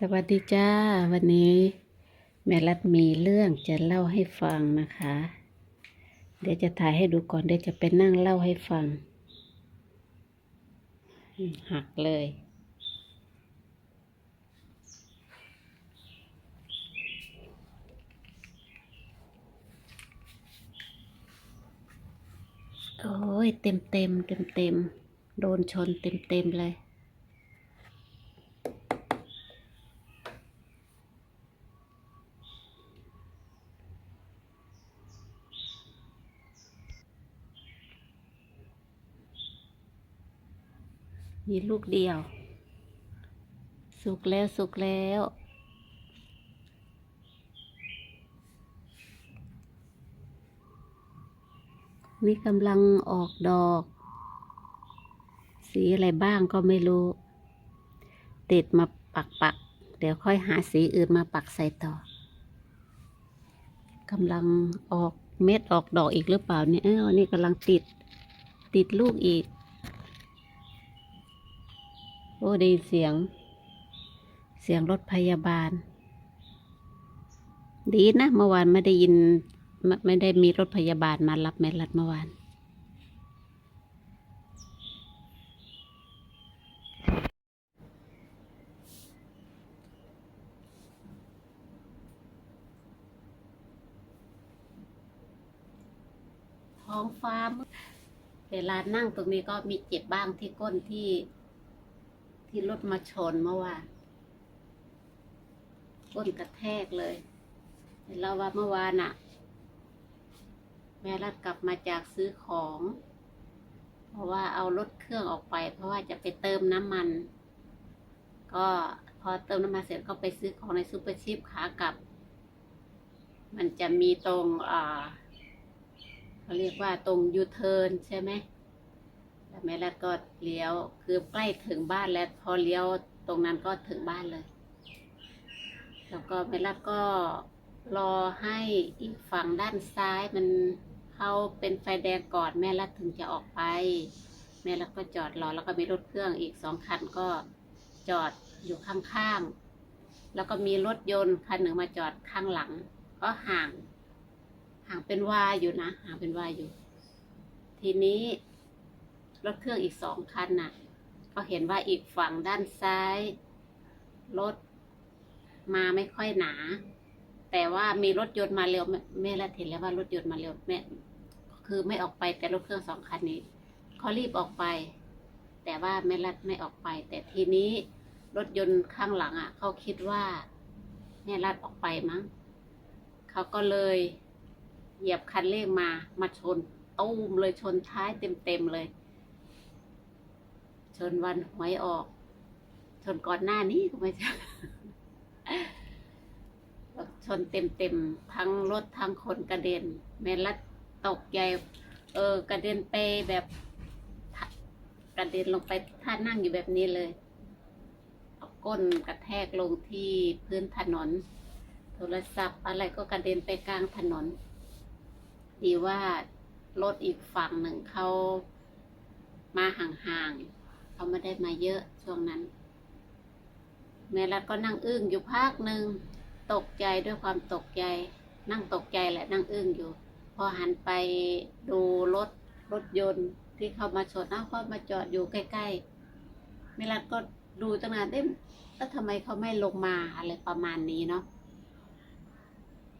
สวัสดีจ้า วันนี้แม่รัดมีเรื่องจะเล่าให้ฟังนะคะ เดี๋ยวจะถ่ายให้ดูก่อนเดี๋ยวจะไปนั่งเล่าให้ฟัง หักเลย โอ้ยเต็มเต็มเต็มเต็มโดนชนเต็มเต็มเลย มีลูกเดียว สุกแล้วสุกแล้ว นี่กำลังออกดอก สีอะไรบ้างก็ไม่รู้ ติดมาปักปัก เดี๋ยวค่อยหาสีอื่นมาปักใส่ต่อกำลังออกเม็ดออกดอกอีกหรือเปล่าเนี่ยเอ้านี่กำลังติดติดลูกอีก อ้ได้ยินเสียง เสียงรถพยาบาล ดีนะเมื่อวานไม่ได้ยินไม่ไม่ได้มีรถพยาบาลมารับแม่รัดเมื่อวานท้องฟ้ามืดเวลานั่งตรงนี้ก็มีเจ็บบ้างที่ก้นที่ ที่รถมาชนเมื่อวานก้นกระแทกเลยเราว่าเมื่อวานอะแม่รัดกลับมาจากซื้อของ เพราะว่าเอารถเครื่องออกไป เพราะว่าจะไปเติมน้ำมัน ก็พอเติมน้ำมันเสร็จก็ไปซื้อของในซูเปอร์ชีพขากลับ มันจะมีตรงอ่าเขาเรียกว่าตรงยูเทิร์นใช่ไหม แล้วแม่รัดก็เลี้ยวคือใกล้ถึงบ้านแล้วพอเลี้ยวตรงนั้นก็ถึงบ้านเลย แล้วก็แม่รัดก็รอให้อีกฝั่งด้านซ้ายมันเขาเป็นไฟแดงก่อนแม่รัดถึงจะออกไป แม่รัดก็จอดรอแล้วก็มีรถเครื่องอีกสองคันก็จอดอยู่ข้างๆ แล้วก็มีรถยนต์คันหนึ่งมาจอดข้างหลัง ก็ห่าง ห่างเป็นวาอยู่นะ ห่างเป็นวาอยู่ ทีนี้ รถเครื่องอีกสองคันน่ะก็เห็นว่าอีกฝั่งด้านซ้าย รถมาไม่ค่อยหนา แต่ว่ามีรถยนต์มาเร็วแม่แม่ละเห็นแล้วว่ารถยนต์มาเร็วแม่คือไม่ออกไปแต่รถเครื่องสองคันนี้เขารีบออกไป แต่ว่าแม่รัดไม่ออกไป แต่ทีนี้รถยนต์ข้างหลังอะเขาคิดว่าแม่รัดออกไปมั้งเขาก็เลยเหยียบคันเร่งมามาชนตู้มเลยชนท้ายเต็มๆเลย ชนวันหวยออก ชนก่อนหน้านี้ก็ไม่ใช่ชนเต็มๆทั้งรถทั้งคนกระเด็น แม่ลัดตกใจเออกระเด็นไปแบบกระเด็นลงไปท่านั่งอยู่แบบนี้เลยเอาก้นกระแทกลงที่พื้นถนน โทรศัพท์อะไรก็กระเด็นไปกลางถนน ดีว่ารถอีกฝั่งหนึ่งเขามาห่างๆ เขาไม่ได้มาเยอะช่วงนั้น แม่รัดก็นั่งอึ้งอยู่พักหนึ่งตกใจด้วยความตกใจ นั่งตกใจแหละนั่งอึ้งอยู่ พอหันไปดูรถรถยนต์ที่เขามาชนอ้าวเขามาจอดอยู่ใกล้ๆแม่รัดก็ดูตั้งนานเอ๊ะแล้วทำไมเขาไม่ลงมาอะไรประมาณนี้เนาะ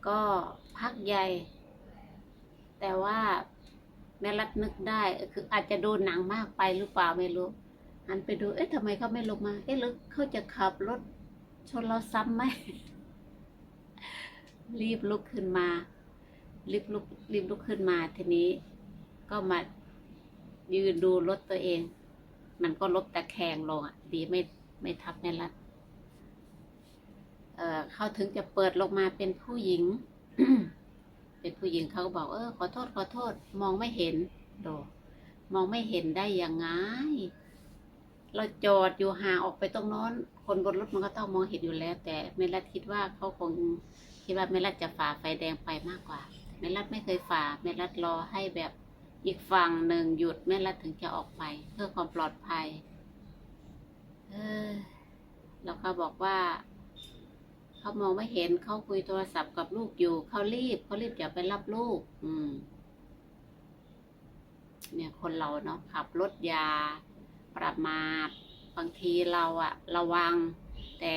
ก็พักใหญ่ แต่ว่าแม่รัดนึกได้คืออาจจะดูหนังมากไปหรือเปล่าไม่รู้ หันไปดูเอ๊ะทำไมเขาไม่ลงมาเอ๊ะหรือเขาจะขับรถชนเราซ้ำไหมรีบลุกขึ้นมา รีบลุกรีบลุกขึ้นมาทีนี้ ก็มายืนดูรถตัวเอง มันก็ลบตะแคงลงอะ ดีไม่ไม่ทับแม่รัดเอ่อเขาถึงจะเปิดลงมาเป็นผู้หญิง เป็นผู้หญิงเขาก็บอก เออ ขอโทษขอโทษ มองไม่เห็น โด มองไม่เห็นได้ยังไง เราจอดอยู่ห่างออกไปตรงโน้น คนบนรถมันก็ต้องมองเห็นอยู่แล้ว แต่เมลัดคิดว่าเขาคงคิดว่าเมลัดจะฝ่าไฟแดงไปมากกว่าเมลัดไม่เคยฝ่าเมลัดรอให้แบบอีกฝั่งหนึ่งหยุดเมลัดถึงจะออกไป เพื่อความปลอดภัย เออแล้วเขาบอกว่าเขามองไม่เห็นเขาคุยโทรศัพท์กับลูกอยู่เขารีบเขารีบจะไปรับลูก อืม เนี่ยคนเราเนาะขับรถยา ประมาทบางทีเราอะระวัง แต่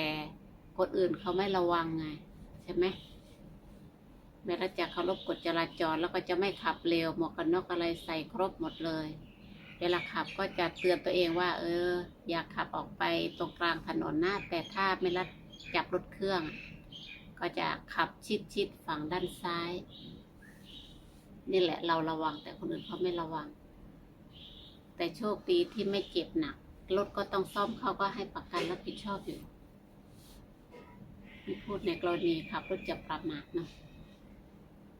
คนอื่นเขาไม่ระวังไง ใช่ไหมแม้เราจะเคารพกฎจราจรแล้วก็จะไม่ขับเร็วหมวกกันน็อกอะไรใส่ครบหมดเลย เวลาขับก็จะเตือนตัวเองว่า เออ อยากขับออกไปตรงกลางถนนหนะแต่ถ้าไม่รัดจับรถเครื่อง ก็จะขับชิดชิดฝั่งด้านซ้าย นี่แหละเราระวังแต่คนอื่นเขาไม่ระวัง แต่โชคดีที่ไม่เจ็บหนัก รถก็ต้องซ่อมเขาก็ให้ประกันรับผิดชอบอยู่นี่พูดในกรณีขับรถจะประมาทเนาะ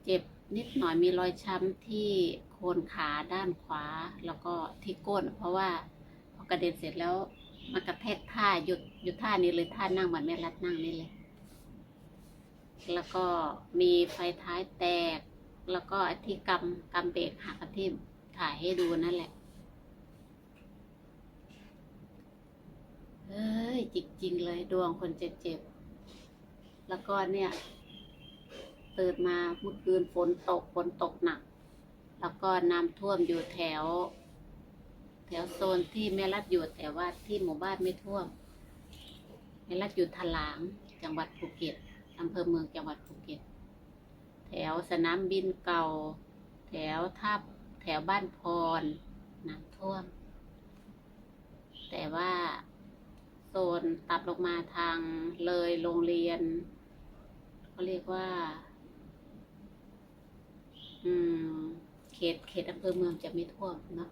เจ็บนิดหน่อยมีรอยช้ำที่โคนขาด้านขวา แล้วก็ที่ก้น เพราะว่าพอกระเด็นเสร็จแล้วมันกระแทกท่าหยุดหยุดท่านี้เลยท่านั่งเหมือนแม่รัดนั่งนี่เลย แล้วก็มีไฟท้ายแตก แล้วก็อ้ที่กำกำเบรกหักอะที่ถ่ายให้ดูนั่นแหละ เฮ้ยจริงๆเลยดวงคนเจ็บๆแล้วก็เนี่ยตื่นมาเมื่อคืนฝนตกฝนตกหนัก แล้วก็น้ำท่วมอยู่แถว แถวโซนที่แม่รัดอยู่แต่ว่าที่หมู่บ้านไม่ท่วมแม่รัดอยู่ถลางจังหวัดภูเก็ตอำเภอเมืองจังหวัดภูเก็ต แถวสนามบินเก่า แถวทับแถวบ้านพรน้ำท่วม แต่ว่า นตัดลงมาทางเลยโรงเรียนเขาเรียกว่า อืม เขตเขตอำเภอเมืองจะไม่ท่วมเนาะ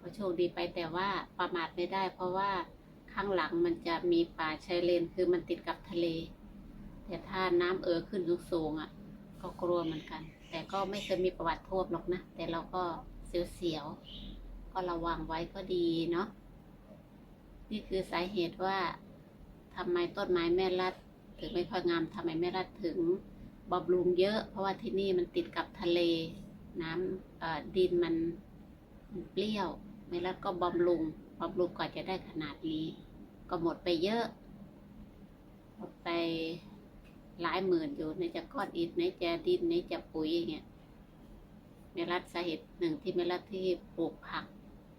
ก็โชคดีไปแต่ว่าประมาทไม่ได้ เพราะว่าข้างหลังมันจะมีป่าชายเลนคือมันติดกับทะเล แต่ถ้าน้ำเอ่อขึ้นสูงๆอะ ก็กลัวเหมือนกัน แต่ก็ไม่เคยมีประวัติท่วมหรอกนะ แต่เราก็เสียวๆก็ระวังไว้ก็ดีเนาะ นี่คือสาเหตุว่าทำไมต้นไม้แม่รัดถึงไม่ค่อยงามทำไมแม่รัดถึงบำรุงเยอะ เพราะว่าที่นี่มันติดกับทะเล น้ำดินมันมันเปรี้ยวแม่รัดก็บำรุงบำรุงกว่าจะได้ขนาดนี้ ก็หมดไปเยอะหมดไปหลายหมื่นอยู่ในจะก้อนอิฐในจะดินในจะปุ๋ยอย่างเงี้ยแม่รัดสาเหตุหนึ่งที่แม่รัดที่ปลูกผัก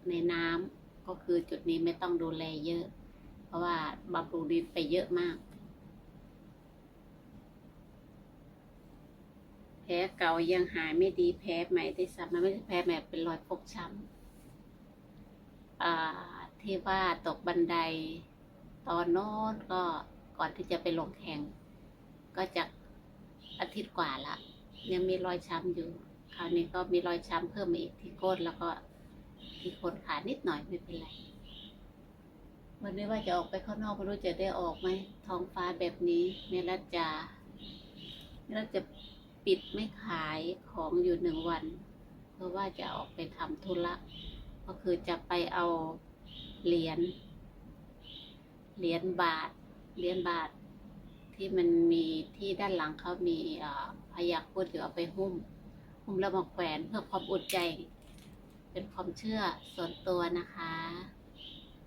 ในน้ำ ก็คือจุดนี้ไม่ต้องดูแลเยอะ เพราะว่าบำรุงดินไปเยอะมาก แผลเก่ายังหายไม่ดีแผลใหม่ที่ซ้ำมันไม่ใช่แผลใหม่เป็นรอยฟกช้ำที่ว่าตกบันไดตอนโน้นก็ก่อนที่จะไปลงแข่ง ก็จะอาทิตย์กว่าละยังมีรอยช้ำอยู่ คราวนี้ก็มีรอยช้ำเพิ่มมาอีกที่ก้นแล้วก็ ที่โคนขานิดหน่อยไม่เป็นไร วันนี้ว่าจะออกไปข้างนอกไม่รู้จะได้ออกไหมท้องฟ้าแบบนี้แม่รัจจาแม่รัจจะปิดไม่ขายของอยู่หนึ่งวัน เพราะว่าจะออกไปทำธุระก็คือจะไปเอาเหรียญเหรียญบาทเหรียญบาท ที่มันมีที่ด้านหลังเขามีอ่อพยักพูดอยู่เอาไปหุ้มหุ้มแล้วมาแขวนเพื่อความอุ่นใจ เป็นความเชื่อส่วนตัวนะคะ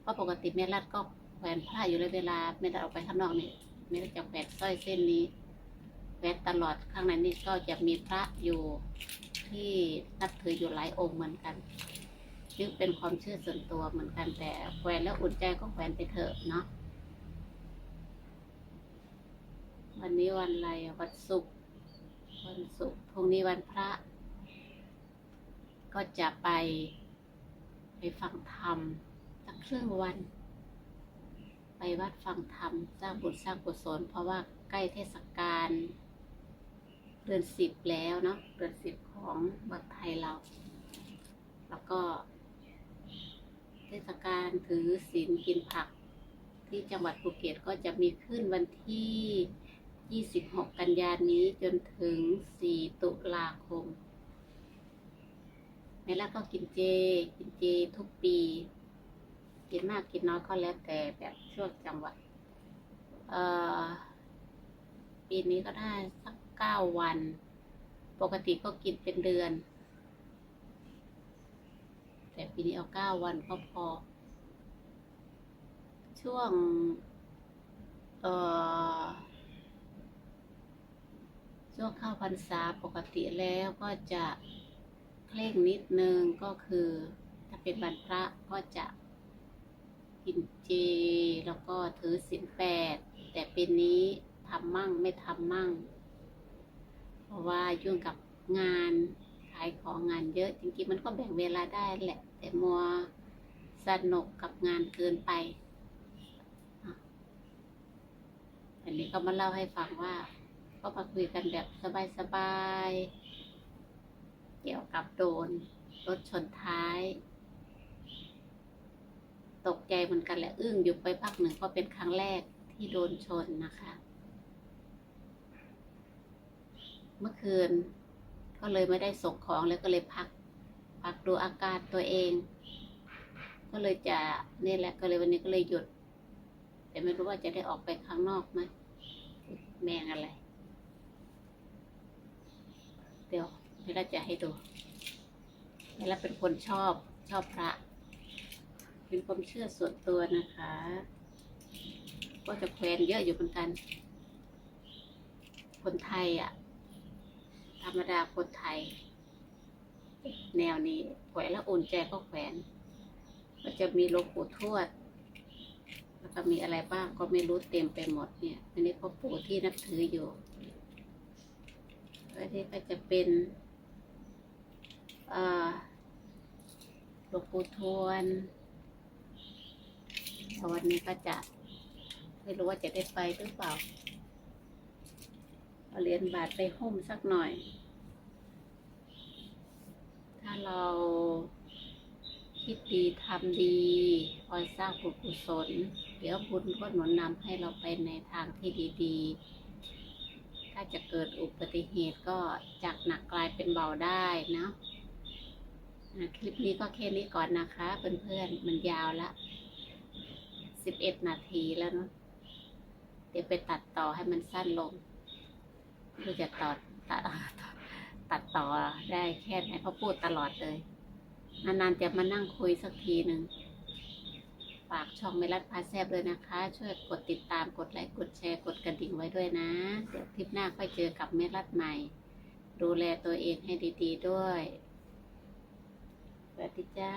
เพราะปกติแม่รัดก็แขวนผ้าอยู่เลยเวลาแม่รัดออกไปข้างนอกเนี่ยแม่รัดจะแขวนสร้อยเส้นนี้แขวนตลอดข้างในนี่ก็จะมีพระอยู่ที่นับถืออยู่หลายองค์เหมือนกันซึ่งเป็นความเชื่อส่วนตัวเหมือนกันแต่แขวนแล้วอุ่นใจก็แขวนไปเถอะเนาะวันนี้วันอะไรวันศุกร์วันศุกร์พรุ่งนี้วันพระ ก็จะไป ไปฟังธรรมสักครึ่งวัน ไปวัดฟังธรรม สร้างบุญสร้างกุศลเพราะว่าใกล้เทศกาลเดือนสิบแล้วเนาะเดือนสิบของวัดไทยเรา แล้วก็ เทศกาลถือศีลกินผัก ที่จังหวัดภูเก็ตก็จะมีขึ้นวันที่ 26 กันยานี้จนถึง 4 ตุลาคม แม่ล่าก็กินเจ กินเจทุกปี กินมากกินน้อยก็แล้วแต่แบบช่วงจังหวัดเอ่อปีนี้ก็ได้สักเก้าวัน ปกติก็กินเป็นเดือน แต่ปีนี้เอาเก้าวันก็พอ ช่วง เอ่อช่วงเข้าพรรษาปกติแล้วก็จะ เคร่งนิดนึงก็คือ ถ้าเป็นวันพระก็จะกินเจ แล้วก็ถือศีลแปด แต่ปีนี้ทำมั่งไม่ทำมั่ง เพราะว่ายุ่งกับงานขายของงานเยอะจริงๆมันก็แบ่งเวลาได้แหละ แต่มัวสนุกกับงานเกินไป อันนี้ก็มาเล่าให้ฟังว่า ก็มาคุยกันแบบสบายๆ เกี่ยวกับโดนรถชนท้าย ตกใจเหมือนกันแหละอึ้งอยู่ไปพักหนึ่งเพราะเป็นครั้งแรกที่โดนชนนะคะ เมื่อคืนก็เลยไม่ได้ส่งของแล้วก็เลยพัก พักดูอาการตัวเอง ก็เลยจะนี่แหละก็เลยวันนี้ก็เลยหยุด แต่ไม่รู้ว่าจะได้ออกไปข้างนอกไหมแมงอะไร เดี๋ยว เวลาจะให้ดูเวลาเป็นคนชอบชอบพระ เป็นความเชื่อส่วนตัวนะคะ ก็จะแควนเยอะอยู่เหมือนกัน คนไทยอะ ธรรมดาคนไทย แนวนี้แขวนแล้วอุ่นใจก็แขวน ก็จะมีหลวงปู่ทวดแล้วก็มีอะไรบ้างก็ไม่รู้เต็มไปหมดเนี่ย อันนี้พ่อปู่ที่นับถืออยู่อันนี้ก็จะเป็น หลวงปู่ทวนแต่วันนี้ก็จะ ไม่รู้ว่าจะได้ไปหรือเปล่าเอาเหรียญบาทไปหุ้มสักหน่อย ถ้าเราคิดดีทำดีคอยสร้างบุญกุศล เดี๋ยวบุญก็หนุนนำให้เราไปในทางที่ดีๆ ถ้าจะเกิดอุบัติเหตุก็จากหนักกลายเป็นเบาได้นะ คลิปนี้ก็แค่นี้ก่อนนะคะ เพื่อนๆ มันยาวละสิบเอ็ดนาทีแล้วเนาะเดี๋ยวไปตัดต่อให้มันสั้นลงเพื่อจะตัดตัดตัดต่อได้แค่ไหนเพราะพูดตลอดเลยนานๆจะมานั่งคุยสักทีหนึ่งฝากช่องเมลัดพาแซบเลยนะคะ ช่วยกดติดตามกดไลค์กดแชร์กดกระดิ่งไว้ด้วยนะ เดี๋ยวคลิปหน้าค่อยเจอกับเมลัดใหม่ ดูแลตัวเองให้ดี ๆ ด้วย วัสดีจ้า